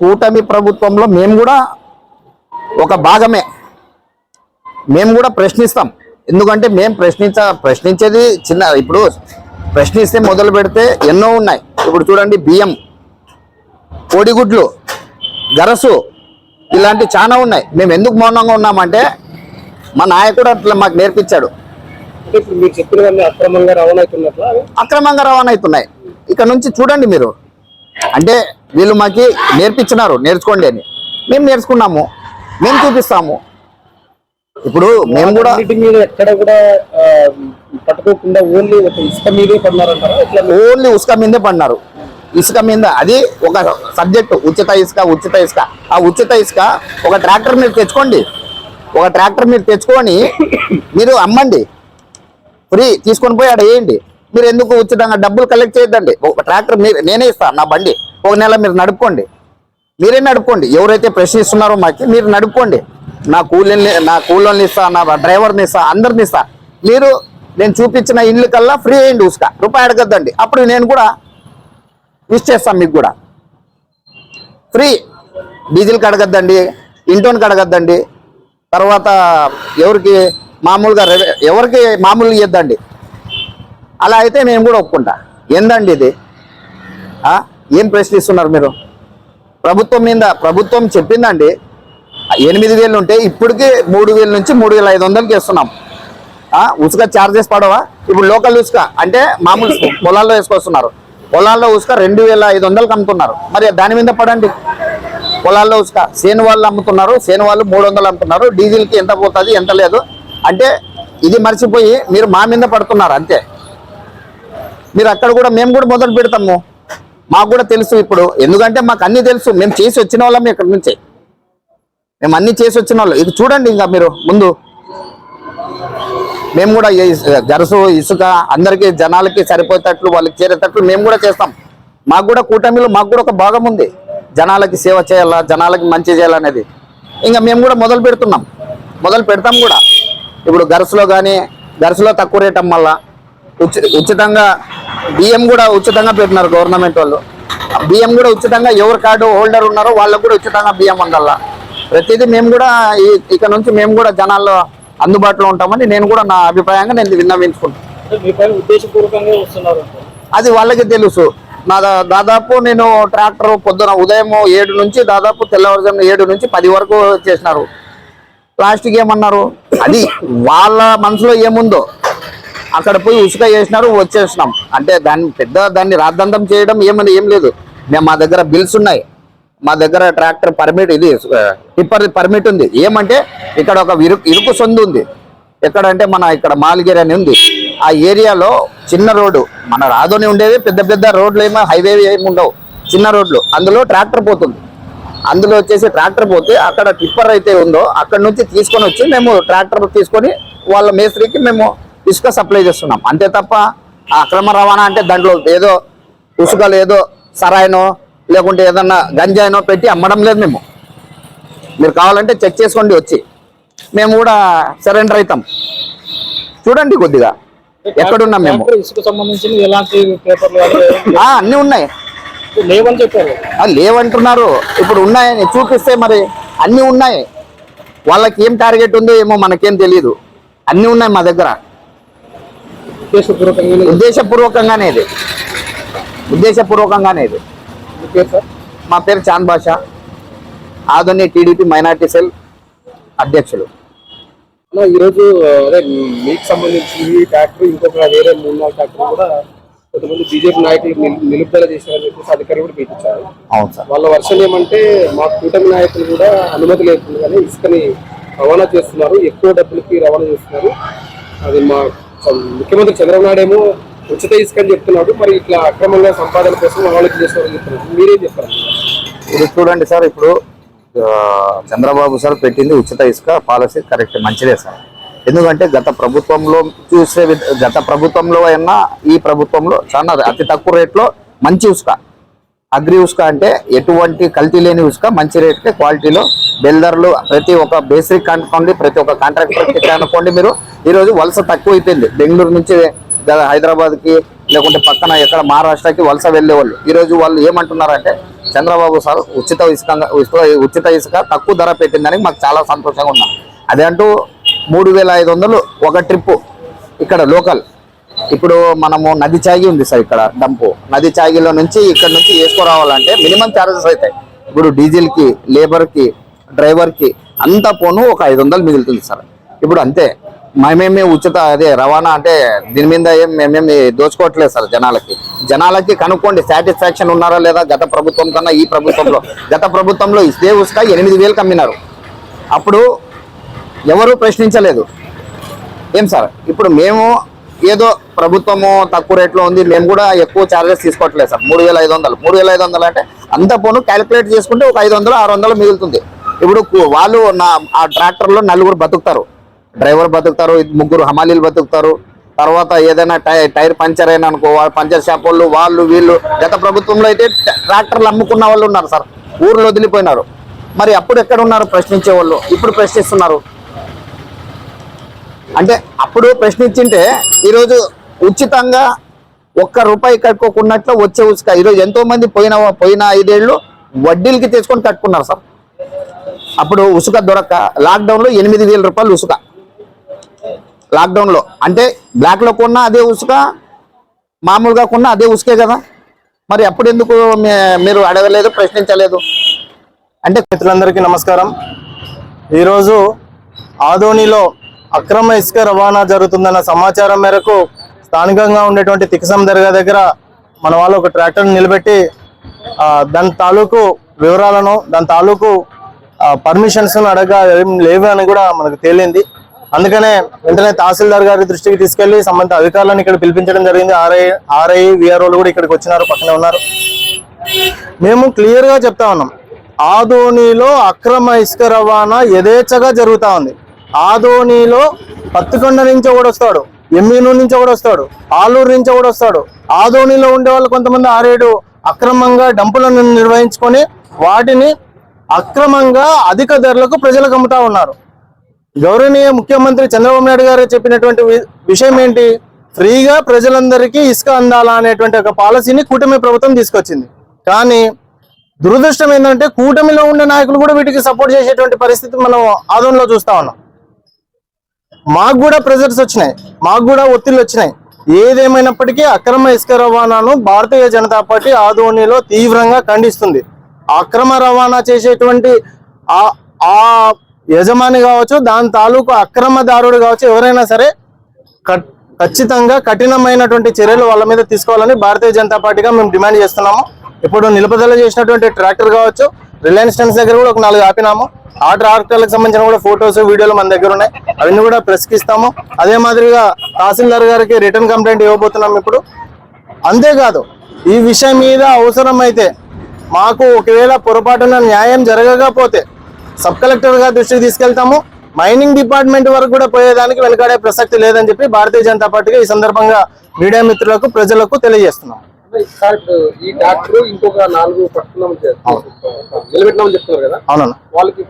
కూటమి ప్రభుత్వంలో మేము కూడా ఒక భాగమే. మేము కూడా ప్రశ్నిస్తాం. ఎందుకంటే మేము ప్రశ్నించ ప్రశ్నించేది చిన్న ఇప్పుడు ప్రశ్నిస్తే మొదలు పెడితే ఎన్నో ఉన్నాయి. ఇప్పుడు చూడండి బియ్యం కోడిగుడ్లు గరసు ఇలాంటి చాలా ఉన్నాయి. మేము ఎందుకు మౌనంగా ఉన్నామంటే మా నాయకుడు అట్లా మాకు నేర్పించాడు. అక్రమంగా రవాణా అవుతున్నాయి. ఇక్కడ నుంచి చూడండి మీరు. అంటే వీళ్ళు మాకి నేర్పించినారు నేర్చుకోండి అని. మేము నేర్చుకున్నాము మేము చూపిస్తాము. ఇప్పుడు మేము కూడా మీద ఎక్కడ కూడా పట్టుకోకుండా ఓన్లీ ఒక ఇసుక మీదే పడినారంటారా? ఇట్లా ఓన్లీ ఉసుక మీదే పడినారు. ఇసుక మీద అది ఒక సబ్జెక్ట్ ఉచిత ఇసుక ఉచిత ఇసుక. ఆ ఉచిత ఇసుక ఒక ట్రాక్టర్ మీరు తెచ్చుకోండి. ఒక ట్రాక్టర్ మీరు తెచ్చుకొని మీరు అమ్మండి. ఫ్రీ తీసుకొని పోయి ఆడ వేయండి. మీరు ఎందుకు ఉచితంగా డబ్బులు కలెక్ట్ చేయొద్దండి? ఒక ట్రాక్టర్ మీరు నేనే ఇస్తాను నా బండి. ఒక నెల మీరు నడుపుకోండి. మీరే నడుపుకోండి. ఎవరైతే ప్రశ్నిస్తున్నారో మాకి మీరు నడుపుకోండి. నా కూలీని నా కూలోని ఇస్తా నా డ్రైవర్ని ఇస్తా అందరిని ఇస్తా. మీరు నేను చూపించిన ఇల్లు కల్లా ఫ్రీ అయ్యండి ఉసుక రూపాయి అడగద్దండి. అప్పుడు నేను కూడా మిస్ చేస్తాను మీకు కూడా. ఫ్రీ డీజిల్కి అడగద్దండి ఇంటోన్కి అడగద్దండి తర్వాత ఎవరికి మామూలుగా ఎవరికి మామూలు ఇవ్వద్దండి అలా అయితే నేను కూడా ఒప్పుకుంటా. ఏందండి ఇది? ఏం ప్రశ్నిస్తున్నారు మీరు? ప్రభుత్వం మీద ప్రభుత్వం చెప్పిందండి ఎనిమిది వేలు ఉంటే ఇప్పటికి మూడు వేల నుంచి మూడు వేల ఐదు వందలకి ఇస్తున్నాం ఉసుక చార్జెస్ పడవా? ఇప్పుడు లోకల్ ఉసుక అంటే మామూలు పొలాల్లో వేసుకొస్తున్నారు. పొలాల్లో ఉసుక రెండు వేల ఐదు వందలకు అమ్ముతున్నారు. మరి దాని మీద పడండి. పొలాల్లో ఉసుక సేను వాళ్ళు అమ్ముతున్నారు సేను వాళ్ళు మూడు వందలు అమ్ముతున్నారు డీజిల్కి ఎంత పోతుంది ఎంత లేదు. అంటే ఇది మర్చిపోయి మీరు మా మీద పడుతున్నారు అంతే. మీరు అక్కడ కూడా మేము కూడా మొదలు పెడతాము. మాకు కూడా తెలుసు ఇప్పుడు. ఎందుకంటే మాకు అన్ని తెలుసు. మేము చేసి వచ్చిన వాళ్ళం ఇక్కడ నుంచి. మేము అన్ని చేసి వచ్చిన వాళ్ళు. ఇది చూడండి ఇంకా మీరు ముందు. మేము కూడా గరుసు ఇసుక అందరికీ జనాలకి సరిపోయేటట్లు వాళ్ళకి చేరేటట్లు మేము కూడా చేస్తాం. మాకు కూడా కూటమిలో మాకు కూడా ఒక భాగం ఉంది. జనాలకి సేవ చేయాలా జనాలకి మంచి చేయాలనేది ఇంకా మేము కూడా మొదలు పెడుతున్నాం. మొదలు పెడతాం కూడా. ఇప్పుడు గరసులో కానీ గరసులో తక్కువ రేట్ వల్ల ఉచి ఉచితంగా బియ్యం కూడా ఉచితంగా పెట్టినారు గవర్నమెంట్ వాళ్ళు. బియ్యం కూడా ఉచితంగా ఎవరు కార్డు హోల్డర్ ఉన్నారో వాళ్ళకు కూడా ఉచితంగా బియ్యం అందల్లా. ప్రతిదీ మేము కూడా ఇక నుంచి మేము కూడా జనాల్లో అందుబాటులో ఉంటామని నేను కూడా నా అభిప్రాయంగా నేను విన్నవించుకుంటాను. అది వాళ్ళకి తెలుసు. నా దా- దాదాపు నేను ట్రాక్టర్ పొద్దున ఉదయం ఏడు నుంచి దాదాపు తెల్లవారుజామున ఏడు నుంచి పది వరకు చేసినారు. ప్లాస్టిక్ ఏమన్నారు? అది వాళ్ళ మనసులో ఏముందో? అక్కడ పోయి ఉసుక చేసినారు వచ్చేసినాం. అంటే దాన్ని పెద్ద దాన్ని రాద్దంతం చేయడం ఏమని ఏం లేదు. మేము మా దగ్గర బిల్స్ ఉన్నాయి. మా దగ్గర ట్రాక్టర్ పర్మిట్ ఇది టిప్పర్ పర్మిట్ ఉంది. ఏమంటే ఇక్కడ ఒక ఇరుకు ఇరుకు సొందు ఉంది. ఎక్కడంటే మన ఇక్కడ మాల్గిరి అని ఉంది. ఆ ఏరియాలో చిన్న రోడ్డు మన రాధోని ఉండేది పెద్ద పెద్ద రోడ్లు ఏమో హైవే ఏమి ఉండవు. చిన్న రోడ్లు అందులో ట్రాక్టర్ పోతుంది. అందులో వచ్చేసి ట్రాక్టర్ పోతే అక్కడ టిప్పర్ అయితే ఉందో అక్కడ నుంచి తీసుకొని వచ్చి మేము ట్రాక్టర్ తీసుకొని వాళ్ళ మేస్త్రికి మేము ఇసుక సప్లై చేస్తున్నాం. అంతే తప్ప ఆ అక్రమ రవాణా అంటే దాంట్లో ఏదో ఉసుకలు ఏదో సరాయినో లేకుంటే ఏదన్నా గంజాయినో పెట్టి అమ్మడం లేదు మేము. మీరు కావాలంటే చెక్ చేసుకోండి వచ్చి. మేము కూడా సరెండర్ అవుతాం చూడండి కొద్దిగా ఎక్కడున్నాం మేము. ఇసుకు అన్నీ ఉన్నాయి. లేవని చెప్పారు. లేవంటున్నారు. ఇప్పుడు ఉన్నాయని చూపిస్తే మరి అన్నీ ఉన్నాయి. వాళ్ళకి ఏం టార్గెట్ ఉందో ఏమో మనకేం తెలియదు అన్నీ ఉన్నాయి మా దగ్గర. ఉద్దేశపూర్వకంగా ఉద్దేశపూర్వకంగానే ఇది. ఉద్దేశపూర్వకంగానే ఇది. మీ పేరు సార్? మా పేరు చాంద్ బాషా. ఆధుని టీడీపీ మైనార్టీ సెల్ అధ్యక్షులు. ఈరోజు అదే మీకు సంబంధించి ఈ ట్రాక్టర్ ఇంకొక వేరే మూడు నాలుగు ట్రాక్టర్ కూడా కొంతమంది బీజేపీ నాయకులు నిలు- నిలుపుదల చేశారని చెప్పేసి అధికారులు కూడా పిలిపించారు అవును సార్. వాళ్ళ వర్షన్ ఏమంటే మా కూటమి నాయకులు కూడా అనుమతి లేకుండా కానీ ఇసుకని రవాణా చేస్తున్నారు. ఎక్కువ డబ్బులకి రవాణా చేస్తున్నారు. అది మా ముఖ్యమంత్రి చంద్రబాబు నాయుడు ఏమో ఉచిత ఇసుకని చెప్తున్నాడు మరి ఇట్లా అక్రమంగా సంపాదన కోసం వాళ్ళకి చేస్తున్నారని చెప్తున్నారు. మీరేం చెప్తారు? ఇది చూడండి సార్ ఇప్పుడు చంద్రబాబు సార్ పెట్టింది ఉచిత ఇసుక పాలసీ కరెక్ట్ మంచిదే సార్. ఎందుకంటే గత ప్రభుత్వంలో చూసే గత ప్రభుత్వంలో అయినా ఈ ప్రభుత్వంలో చాలా అతి తక్కువ రేట్లో మంచి ఇసుక. అగ్రి ఉసుక అంటే ఎటువంటి కల్తీ లేని ఉసుక మంచి రేట్కి క్వాలిటీలో. బిల్డర్లు ప్రతి ఒక్క బేసిక్ అనుకోండి ప్రతి ఒక్క కాంట్రాక్టర్కి అనుకోండి మీరు. ఈరోజు వలస తక్కువ అయిపోయింది బెంగళూరు నుంచి హైదరాబాద్కి లేకుంటే పక్కన ఎక్కడ మహారాష్ట్రకి వలస వెళ్ళేవాళ్ళు. ఈరోజు వాళ్ళు ఏమంటున్నారంటే చంద్రబాబు సార్ ఉచిత ఇసుక ఉచిత- ఉచిత ఇసుక తక్కువ ధర పెట్టిందని మాకు చాలా సంతోషంగా ఉన్నాం. అదే అంటూ మూడు వేల ఐదు వందలు ఒక ట్రిప్పు ఇక్కడ లోకల్. ఇప్పుడు మనము నది చాగి ఉంది సార్ ఇక్కడ డంపు. నది చాగిలో నుంచి ఇక్కడ నుంచి వేసుకురావాలంటే మినిమం ఛార్జెస్ అవుతాయి. ఇప్పుడు డీజిల్కి లేబర్కి డ్రైవర్కి అంతా పోను ఒక ఐదు వందలు మిగులుతుంది సార్. ఇప్పుడు అంతే. మేమేమి ఉచిత అదే రవాణా అంటే దీని మీద ఏం మేమేమి దోచుకోవట్లేదు సార్ జనాలకి. జనాలకి కనుక్కోండి సాటిస్ఫాక్షన్ ఉన్నారా లేదా గత ప్రభుత్వం కన్నా ఈ ప్రభుత్వంలో. గత ప్రభుత్వంలో ఇదే ఉసుక ఎనిమిది వేలు కమ్మినారు. అప్పుడు ఎవరు ప్రశ్నించలేదు. ఏం సార్? ఇప్పుడు మేము ఏదో ప్రభుత్వము తక్కువ రేట్లో ఉంది. మేము కూడా ఎక్కువ ఛార్జెస్ తీసుకోవట్లేదు సార్. మూడు వేల ఐదు వందలు. మూడు వేల ఐదు వందలు అంటే అంత పోను క్యాలిక్యులేట్ చేసుకుంటే ఒక ఐదు వందలు ఆరు వందలు మిగులుతుంది. ఇప్పుడు వాళ్ళు నా ఆ ట్రాక్టర్లో నలుగురు బతుకుతారు. డ్రైవర్ బతుకుతారు ముగ్గురు హమాలీలు బతుకుతారు. తర్వాత ఏదైనా టై టైర్ పంచర్ అయినా అనుకో పంచర్ షాప్ వాళ్ళు వాళ్ళు వీళ్ళు. గత ప్రభుత్వంలో అయితే ట్రాక్టర్లు అమ్ముకున్న వాళ్ళు ఉన్నారు సార్. ఊర్లో వదిలిపోయినారు. మరి అప్పుడు ఎక్కడ ఉన్నారు? ప్రశ్నించే వాళ్ళు ఇప్పుడు ప్రశ్నిస్తున్నారు. అంటే అప్పుడు ప్రశ్నించింటే ఈరోజు ఉచితంగా ఒక్క రూపాయి కట్టుకోకున్నట్లు వచ్చే ఉసుక ఈరోజు ఎంతో మంది పోయిన పోయిన ఐదేళ్ళు వడ్డీలకి తెచ్చుకొని కట్టుకున్నారు సార్. అప్పుడు ఉసుక దొరక్క లాక్డౌన్లో ఎనిమిది వేల రూపాయలు ఉసుక. లాక్డౌన్లో అంటే బ్లాక్లో కొన్న అదే ఉసుక మామూలుగా కొన్న అదే ఉసుకే కదా. మరి అప్పుడు ఎందుకు మీరు అడగలేదు ప్రశ్నించలేదు? అంటే మిత్రులందరికీ నమస్కారం. ఈరోజు ఆదోనిలో అక్రమ ఇసుక రవాణా జరుగుతుందన్న సమాచారం మేరకు స్థానికంగా ఉండేటువంటి తికసం దర్గా దగ్గర మన వాళ్ళు ఒక ట్రాక్టర్ని నిలబెట్టి దాని తాలూకు వివరాలను దాని తాలూకు పర్మిషన్స్ అడగ ఏం లేవు అని కూడా మనకు తేలింది. అందుకనే వెంటనే తహసీల్దార్ గారి దృష్టికి తీసుకెళ్ళి సంబంధిత అధికారులను ఇక్కడ పిలిపించడం జరిగింది. ఆర్ఐ ఆర్ఐ విఆర్ఓలు కూడా ఇక్కడికి వచ్చినారు పక్కనే ఉన్నారు. మేము క్లియర్గా చెప్తా ఉన్నాం. ఆదోనిలో అక్రమ ఇసుక రవాణా యథేచ్ఛగా జరుగుతూ ఉంది. ఆదోనిలో పత్తికొండ నుంచి ఓడొస్తాడు. వస్తాడు నుంచి కూడా వస్తాడు. ఆలూరు నుంచి కూడా వస్తాడు. ఆదోనిలో ఉండే వాళ్ళు కొంతమంది ఆరేడు అక్రమంగా డంపులను నిర్వహించుకొని వాటిని అక్రమంగా అధిక ధరలకు ప్రజలకు అమ్ముతా ఉన్నారు. గౌరవనీయ ముఖ్యమంత్రి చంద్రబాబు నాయుడు గారు చెప్పినటువంటి వి- విషయం ఏంటి? ఫ్రీగా ప్రజలందరికీ ఇసుక అందాలా అనేటువంటి ఒక పాలసీని కూటమి ప్రభుత్వం తీసుకొచ్చింది. కానీ దురదృష్టం ఏంటంటే కూటమిలో ఉండే నాయకులు కూడా వీటికి సపోర్ట్ చేసేటువంటి పరిస్థితి మనం ఆదంలో చూస్తా ఉన్నాం. మాకు కూడా ప్రెజర్స్ వచ్చినాయి. మాకు కూడా ఒత్తిళ్ళు వచ్చినాయి. ఏదేమైనప్పటికీ అక్రమ ఇసుక రవాణాను భారతీయ జనతా పార్టీ ఆధోనిలో తీవ్రంగా ఖండిస్తుంది. అక్రమ రవాణా చేసేటువంటి ఆ ఆ యజమాని కావచ్చు దాని తాలూకు అక్రమదారుడు కావచ్చు ఎవరైనా సరే కట్- ఖచ్చితంగా కఠినమైనటువంటి చర్యలు వాళ్ళ మీద తీసుకోవాలని భారతీయ జనతా పార్టీగా మేము డిమాండ్ చేస్తున్నాము. ఇప్పుడు నిలుపుదల చేసినటువంటి ట్రాక్టర్ కావచ్చు రిలయన్స్ టెన్స్ దగ్గర కూడా ఒక నాలుగు ఆపినాము. ఆర్డర్ ఆర్డర్లకు సంబంధించిన కూడా ఫొటోస్ వీడియోలు మన దగ్గర ఉన్నాయి. అవన్నీ కూడా ప్రెస్కిస్తాము ఇస్తాము. అదే మాదిరిగా తహసీల్దార్ గారికి రిటర్న్ కంప్లైంట్ ఇవ్వబోతున్నాం ఇప్పుడు. అంతేకాదు ఈ విషయం మీద అవసరమైతే మాకు ఒకవేళ పొరపాటున న్యాయం జరగకపోతే సబ్ కలెక్టర్ గారి దృష్టికి తీసుకెళ్తాము. మైనింగ్ డిపార్ట్మెంట్ వరకు కూడా పోయేదానికి వెనకాడే ప్రసక్తి లేదని చెప్పి భారతీయ జనతా పార్టీగా ఈ సందర్భంగా మీడియా మిత్రులకు ప్రజలకు తెలియజేస్తున్నాం. సార్ ఇప్పుడు ఈ ట్రాక్టర్ ఇంకొక నాలుగు పట్టుకున్నామని చెప్తున్నారు. నిలబెట్టినామని చెప్తున్నారు కదా. అవునన్నా వాళ్ళకి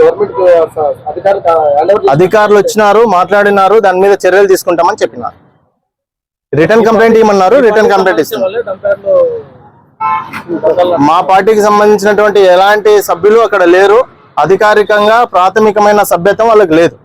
గవర్నమెంట్ అధికారులు అధికారులు వచ్చినారు మాట్లాడినారు దాని మీద చర్యలు తీసుకుంటామని చెప్పినారు. రిటర్న్ కంప్లైంట్ ఇవ్వమన్నారు రిటర్న్ కంప్లైంట్ ఇస్తున్నారు. మా పార్టీకి సంబంధించినటువంటి ఎలాంటి సభ్యులు అక్కడ లేరు అధికారికంగా ప్రాథమికమైన సభ్యత్వం వాళ్ళకి లేదు.